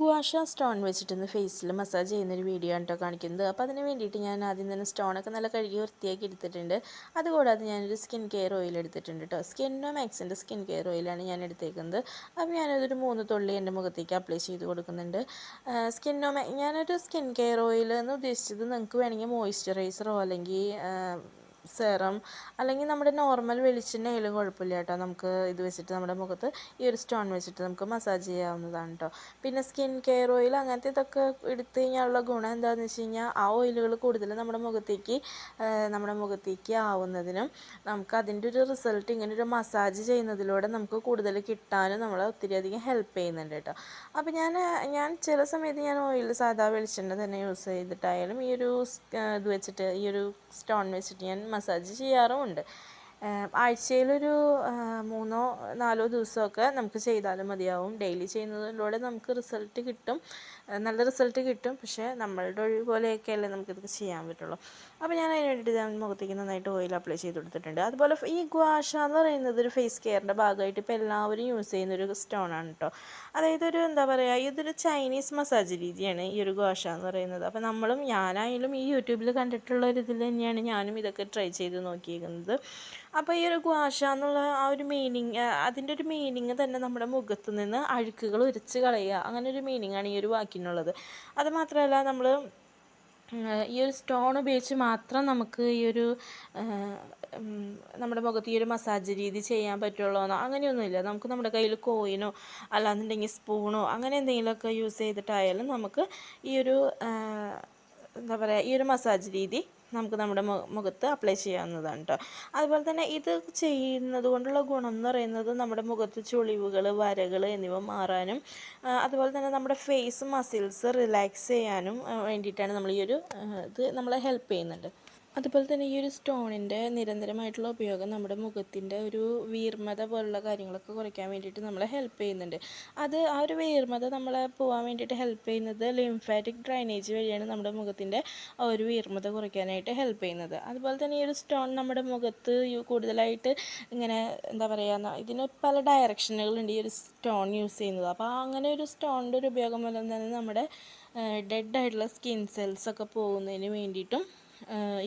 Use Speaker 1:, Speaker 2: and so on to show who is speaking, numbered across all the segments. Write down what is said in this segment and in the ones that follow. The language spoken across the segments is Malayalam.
Speaker 1: ഗുവാഷ സ്റ്റോൺ വെച്ചിട്ടൊന്ന് ഫേസിൽ മസാജ് ചെയ്യുന്നൊരു വീഡിയോ ആണ് കേട്ടോ കാണിക്കുന്നത്. അപ്പോൾ അതിന് വേണ്ടിയിട്ട് ഞാൻ ആദ്യം തന്നെ സ്റ്റോണൊക്കെ നല്ല കഴുകി വൃത്തിയാക്കി എടുത്തിട്ടുണ്ട്. അതുകൂടാതെ ഞാനൊരു സ്കിൻ കെയർ ഓയിൽ എടുത്തിട്ടുണ്ട് കേട്ടോ സ്കിന്നോ മാക്സിന്റെ സ്കിൻ കെയർ ഓയിലാണ് ഞാൻ എടുത്തേക്കുന്നത്. അപ്പോൾ ഞാനതൊരു മൂന്ന് തുള്ളി എന്റെ മുഖത്തേക്ക് അപ്ലൈ ചെയ്ത് കൊടുക്കുന്നുണ്ട്. സ്കിന്നോ ഞാനൊരു സ്കിൻ കെയർ ഓയിൽ എന്ന് ഉദ്ദേശിച്ചത് നിങ്ങൾക്ക് വേണമെങ്കിൽ മോയ്സ്ചറൈസറോ അല്ലെങ്കിൽ സെറം അല്ലെങ്കിൽ നമ്മുടെ നോർമൽ വെളിച്ചെണ്ണയിലും കുഴപ്പമില്ല കേട്ടോ. നമുക്ക് ഇത് വെച്ചിട്ട് നമ്മുടെ മുഖത്ത് ഈ ഒരു സ്റ്റോൺ വെച്ചിട്ട് നമുക്ക് മസാജ് ചെയ്യാവുന്നതാണ് കേട്ടോ. പിന്നെ സ്കിൻ കെയർ ഓയിൽ അങ്ങനത്തെ ഇതൊക്കെ എടുത്തു കഴിഞ്ഞാലുള്ള ഗുണം എന്താണെന്ന് വെച്ച് കഴിഞ്ഞാൽ ആ ഓയിലുകൾ കൂടുതലും നമ്മുടെ മുഖത്തേക്ക് നമ്മുടെ മുഖത്തേക്ക് ആവുന്നതിനും നമുക്ക് അതിന്റെ ഒരു റിസൾട്ട് ഇങ്ങനെ ഒരു മസാജ് ചെയ്യുന്നതിലൂടെ നമുക്ക് കൂടുതൽ കിട്ടാനും നമ്മളെ ഒത്തിരി അധികം ഹെൽപ്പ് ചെയ്യുന്നുണ്ട് കേട്ടോ. അപ്പോൾ ഞാൻ ഞാൻ ചില സമയത്ത് ഞാൻ ഓയിൽ സാധാ വെളിച്ചെണ്ണ തന്നെ യൂസ് ചെയ്തിട്ടായാലും ഈ ഒരു ഇത് വെച്ചിട്ട് ഈ ഒരു സ്റ്റോൺ വെച്ചിട്ട് ഞാൻ മസാജ് ചെയ്യാറുമുണ്ട്. ആഴ്ചയിലൊരു മൂന്നോ നാലോ ദിവസമൊക്കെ നമുക്ക് ചെയ്താലും മതിയാവും. ഡെയിലി ചെയ്യുന്നതിലൂടെ നമുക്ക് റിസൾട്ട് കിട്ടും. നല്ല റിസൾട്ട് കിട്ടും. പക്ഷേ നമ്മളുടെ ഒഴിവ് പോലെയൊക്കെയല്ലേ നമുക്കിത് ചെയ്യാൻ പറ്റുള്ളൂ. അപ്പോൾ ഞാൻ അതിന് വേണ്ടിയിട്ട് ഞാൻ മുഖത്തേക്ക് നന്നായിട്ട് ഓയിൽ അപ്ലൈ ചെയ്ത് കൊടുത്തിട്ടുണ്ട്. അതുപോലെ ഈ ഗ്വാഷ എന്ന് പറയുന്നത് ഒരു ഫേസ് കെയറിന്റെ ഭാഗമായിട്ട് ഇപ്പോൾ എല്ലാവരും യൂസ് ചെയ്യുന്ന ഒരു സ്റ്റോൺ ആണ് കേട്ടോ അതായത് ഒരു എന്താ പറയുക ഇതൊരു ചൈനീസ് മസാജ് രീതിയാണ് ഈ ഒരു ഗ്വാഷ എന്ന് പറയുന്നത്. അപ്പോൾ നമ്മളും ഞാനായാലും ഈ യൂട്യൂബിൽ കണ്ടിട്ടുള്ള ഒരു ഇതിൽ തന്നെയാണ് ഞാനും ഇതൊക്കെ ട്രൈ ചെയ്ത് നോക്കിയിരിക്കുന്നത് അപ്പോൾ ഈ ഒരു ഗ്വാഷ എന്നുള്ള ആ ഒരു മീനിങ് അതിന്റെ ഒരു മീനിങ് തന്നെ നമ്മുടെ മുഖത്ത് നിന്ന് അഴുക്കുകൾ ഉരച്ച് കളയുക. അങ്ങനെ ഒരു മീനിങ്ങാണ് ഈ ഒരു വാക്കിനുള്ളത്. അത് മാത്രമല്ല നമ്മൾ ഈ ഒരു സ്റ്റോൺ ഉപയോഗിച്ച് മാത്രം നമുക്ക് ഈ ഒരു നമ്മുടെ മുഖത്ത് ഈ ഒരു മസാജ് രീതി ചെയ്യാൻ പറ്റുള്ളൂ എന്നോ അങ്ങനെയൊന്നുമില്ല. നമുക്ക് നമ്മുടെ കയ്യിൽ കോയിനോ അല്ലാന്നുണ്ടെങ്കിൽ സ്പൂണോ അങ്ങനെ എന്തെങ്കിലുമൊക്കെ യൂസ് ചെയ്തിട്ടായാലും നമുക്ക് ഈ ഒരു എന്താ പറയുക ഈ ഒരു മസാജ് രീതി നമുക്ക് നമ്മുടെ മുഖത്ത് അപ്ലൈ ചെയ്യാവുന്നതാണ് കേട്ടോ അതുപോലെ തന്നെ ഇത് ചെയ്യുന്നത് കൊണ്ടുള്ള ഗുണം എന്ന് പറയുന്നത് നമ്മുടെ മുഖത്ത് ചുളിവുകൾ വരകൾ എന്നിവ മാറാനും അതുപോലെ തന്നെ നമ്മുടെ ഫേസ് മസിൽസ് റിലാക്സ് ചെയ്യാനും വേണ്ടിയിട്ടാണ് നമ്മൾ ഈ ഒരു ഇത് നമ്മളെ ഹെൽപ്പ് ചെയ്യുന്നുണ്ട്. അതുപോലെ തന്നെ ഈ ഒരു സ്റ്റോണിന്റെ നിരന്തരമായിട്ടുള്ള ഉപയോഗം നമ്മുടെ മുഖത്തിന്റെ ഒരു വീർമത പോലുള്ള കാര്യങ്ങളൊക്കെ കുറയ്ക്കാൻ വേണ്ടിയിട്ട് നമ്മളെ ഹെൽപ്പ് ചെയ്യുന്നുണ്ട്. അത് ആ ഒരു വീർമത നമ്മളെ പോകാൻ വേണ്ടിയിട്ട് ഹെൽപ്പ് ചെയ്യുന്നത് ലിംഫാറ്റിക് ഡ്രൈനേജ് വഴിയാണ് നമ്മുടെ മുഖത്തിന്റെ ആ ഒരു വീർമത കുറയ്ക്കാനായിട്ട് ഹെൽപ്പ് ചെയ്യുന്നത്. അതുപോലെ തന്നെ ഈ ഒരു സ്റ്റോൺ നമ്മുടെ മുഖത്ത് കൂടുതലായിട്ട് ഇങ്ങനെ എന്താ പറയുക ഇതിന് പല ഡയറക്ഷനുകളുണ്ട് ഈ ഒരു സ്റ്റോൺ യൂസ് ചെയ്യുന്നത്. അപ്പോൾ അങ്ങനെ ഒരു സ്റ്റോണിന്റെ ഒരു ഉപയോഗം മൂലം തന്നെ നമ്മുടെ ഡെഡ് ആയിട്ടുള്ള സ്കിൻ സെൽസ് ഒക്കെ പോകുന്നതിന് വേണ്ടിയിട്ടും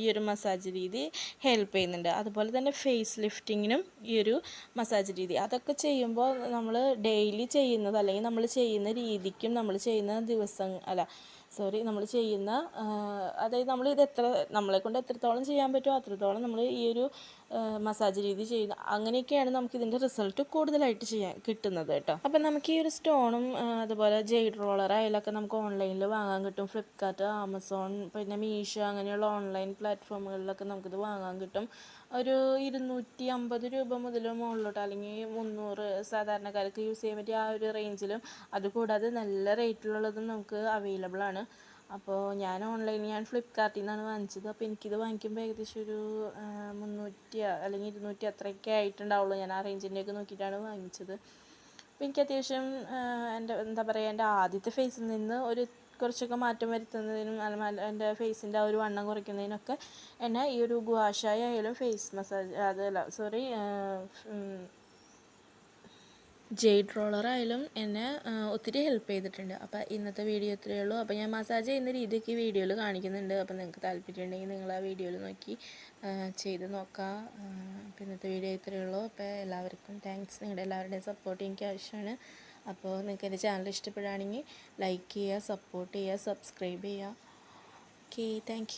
Speaker 1: ഈ ഒരു മസാജ് രീതി ഹെൽപ്പ് ചെയ്യുന്നുണ്ട്. അതുപോലെ തന്നെ ഫേസ് ലിഫ്റ്റിങ്ങിനും ഈ ഒരു മസാജ് രീതി. അതൊക്കെ ചെയ്യുമ്പോൾ നമ്മൾ ഡെയിലി ചെയ്യുന്നത് അല്ലെങ്കിൽ നമ്മൾ ചെയ്യുന്ന രീതിക്കും നമ്മൾ ചെയ്യുന്ന ദിവസം അല്ല സോറി നമ്മൾ ചെയ്യുന്ന അതായത് നമ്മൾ ഇത് എത്ര നമ്മളെ കൊണ്ട് എത്രത്തോളം ചെയ്യാൻ പറ്റുമോ അത്രത്തോളം നമ്മൾ ഈ ഒരു മസാജ് രീതി ചെയ്യുന്ന അങ്ങനെയൊക്കെയാണ് നമുക്ക് ഇതിന്റെ റിസൾട്ട് കൂടുതലായിട്ട് ചെയ്യാൻ കിട്ടുന്നത് കേട്ടോ. അപ്പം നമുക്ക് ഈ ഒരു സ്റ്റോണും അതുപോലെ ജെയ്ഡ് റോളർ അതിലൊക്കെ നമുക്ക് ഓൺലൈനിൽ വാങ്ങാൻ കിട്ടും. ഫ്ലിപ്കാർട്ട് ആമസോൺ പിന്നെ മീഷോ അങ്ങനെയുള്ള ഓൺലൈൻ പ്ലാറ്റ്ഫോമുകളിലൊക്കെ നമുക്കിത് വാങ്ങാൻ കിട്ടും. ഒരു ഇരുന്നൂറ്റി അമ്പത് രൂപ മുതൽ മുകളിലോട്ട് അല്ലെങ്കിൽ മുന്നൂറ് സാധാരണക്കാർക്ക് യൂസ് ചെയ്യാൻ പറ്റിയ ആ ഒരു റേഞ്ചിലും അതുകൂടാതെ നല്ല റേറ്റിലുള്ളതും നമുക്ക് അവൈലബിൾ ആണ്. അപ്പോൾ ഞാൻ ഓൺലൈനിൽ ഞാൻ ഫ്ലിപ്കാർട്ടിൽ നിന്നാണ് വാങ്ങിച്ചത്. അപ്പോൾ എനിക്കിത് വാങ്ങിക്കുമ്പോൾ ഏകദേശം ഒരു മുന്നൂറ്റി അല്ലെങ്കിൽ ഇരുന്നൂറ്റി അത്രയൊക്കെ ആയിട്ടുണ്ടാവുള്ളൂ. ഞാൻ ആ റേഞ്ചിന്റെയൊക്കെ നോക്കിയിട്ടാണ് വാങ്ങിച്ചത്. അപ്പോൾ എനിക്ക് അത്യാവശ്യം എന്റെ എന്താ പറയുക എന്റെ ആദ്യത്തെ ഫേസിൽ നിന്ന് ഒരു കുറച്ചൊക്കെ മാറ്റം വരുത്തുന്നതിനും എന്റെ ഫേസിന്റെ ആ ഒരു വണ്ണം കുറയ്ക്കുന്നതിനൊക്കെ എന്നെ ഈ ഒരു ഗുവാഷായ ആയാലും ഫേസ് മസാജ് അതല്ല സോറി ജെയ്ഡ് റോളറായാലും എന്നെ ഒത്തിരി ഹെൽപ്പ് ചെയ്തിട്ടുണ്ട്. അപ്പോൾ ഇന്നത്തെ വീഡിയോ ഇത്രയേ ഉള്ളൂ. അപ്പോൾ ഞാൻ മസാജ് ചെയ്യുന്ന രീതിക്ക് വീഡിയോയിൽ കാണിക്കുന്നുണ്ട്. അപ്പോൾ നിങ്ങൾക്ക് താല്പര്യമുണ്ടെങ്കിൽ നിങ്ങൾ ആ വീഡിയോയിൽ നോക്കി ചെയ്ത് നോക്കാം. അപ്പോൾ ഇന്നത്തെ വീഡിയോ ഇത്രയേ ഉള്ളൂ. അപ്പോൾ എല്ലാവർക്കും താങ്ക്സ് നിങ്ങളുടെ എല്ലാവരുടെയും സപ്പോർട്ട് എനിക്ക് ആവശ്യമാണ്. അപ്പോൾ നിങ്ങൾക്ക് എന്റെ ചാനൽ ഇഷ്ടപ്പെടുകയാണെങ്കിൽ ലൈക്ക് ചെയ്യുക സപ്പോർട്ട് ചെയ്യുക സബ്സ്ക്രൈബ് ചെയ്യുക. Okay thank